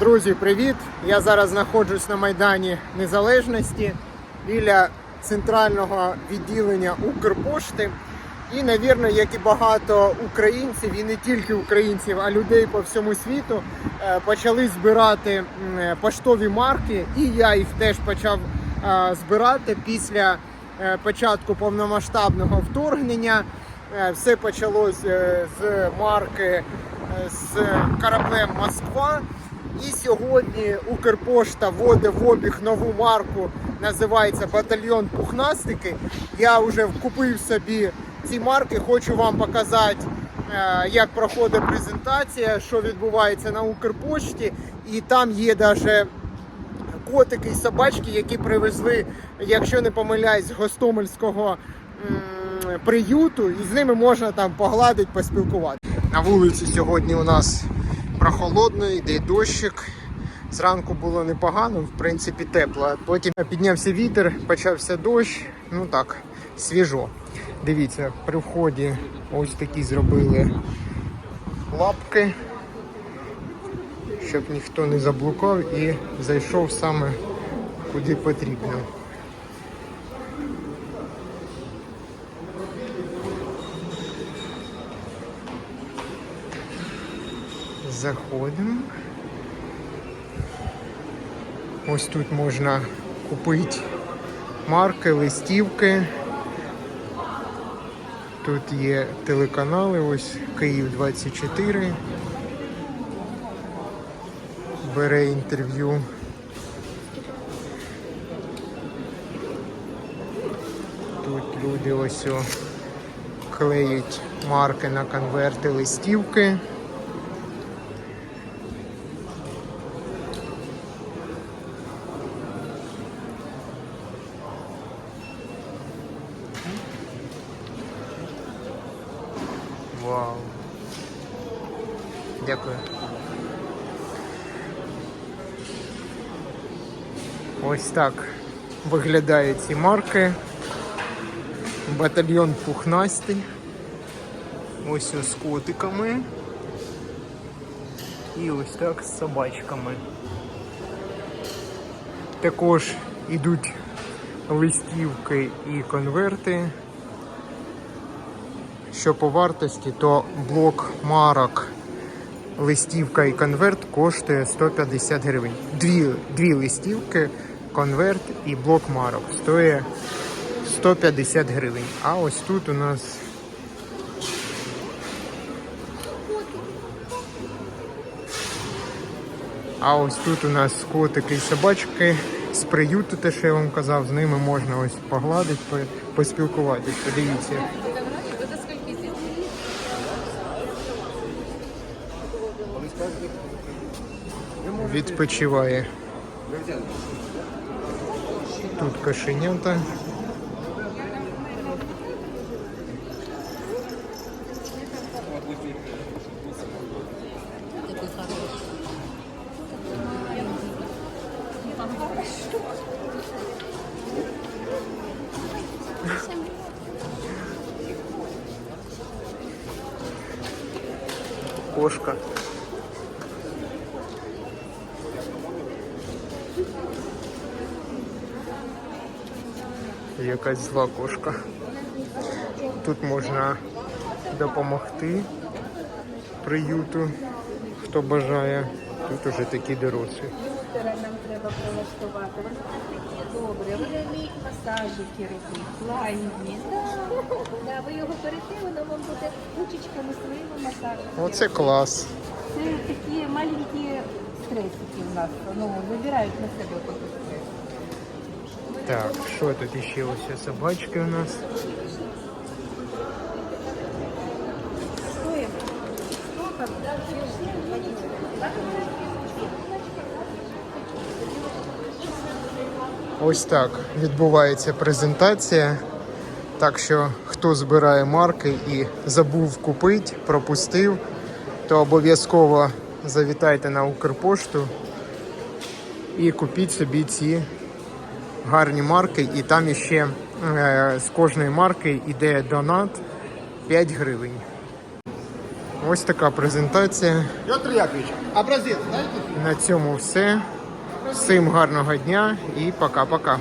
Друзі, привіт! Я зараз знаходжусь на Майдані Незалежності біля центрального відділення Укрпошти. І, навірно, як і багато українців, і не тільки українців, а людей по всьому світу е, почали збирати поштові марки, і я їх теж почав е, збирати після е, початку повномасштабного вторгнення. Все почалось з марки з кораблем Москва. І сьогодні Укрпошта вводить в обіг нову марку, називається Батальйон Пухнастики. Я вже купив собі ці марки, хочу вам показати, е, як проходить презентація, що відбувається на Укрпошті. І там є навіть котики і собачки, які привезли, якщо не помиляюсь, Гостомельського приюту, і з ними можна там погладити, поспілкуватися. На вулиці сьогодні у нас прохолодно, йде дощик. Зранку було непогано, в принципі, тепло. Потім піднявся вітер, почався дощ. Ну так, свіжо. Дивіться, при вході ось такі зробили лапки, щоб ніхто не заблукав і зайшов саме куди потрібно. Заходимо. Ось тут можна купити марки, листівки. Тут є телеканали, ось Київ 24. Бере інтерв'ю. Тут люди ось клеють марки на конверти листівки. Вау. Дякую. Ось так виглядають ці марки. Батальйон пухнастий. Ось з котиками. І ось так з собачками. Також ідуть листівки і конверти. Що по вартості, то блок марок, листівка і конверт коштує 150 гривень. Дві, дві листівки, конверт і блок марок стоїть 150 гривень. А ось тут у нас А ось тут у нас котики і собачки з приюту, те, що я вам казав, з ними можна ось погладити, по- поспілкуватись. Відпочиває. Тут кошенята. Кошка. Якась зла кошка. Тут можна допомогти приюту, хто бажає. Тут уже такі дорослі. Нам треба прилаштувати. Вони такі добрі, вони вміють масажики робити, лагідні. Да. Ви його берете, воно вам буде ручечками своїми масажами. Оце клас. Це такі маленькі стресики в нас. Ну, вибирають на себе. Так, що тут ще ось собачки у нас? Ось так відбувається презентація. Так що хто збирає марки і забув купити, пропустив, то обов'язково завітайте на Укрпошту і купіть собі ці гарні марки. І там ще е, з кожної марки йде донат 5 гривень. Ось така презентація. Петр Яковлевич, образець, знаєте? На цьому все. Всім гарного дня і пока-пока.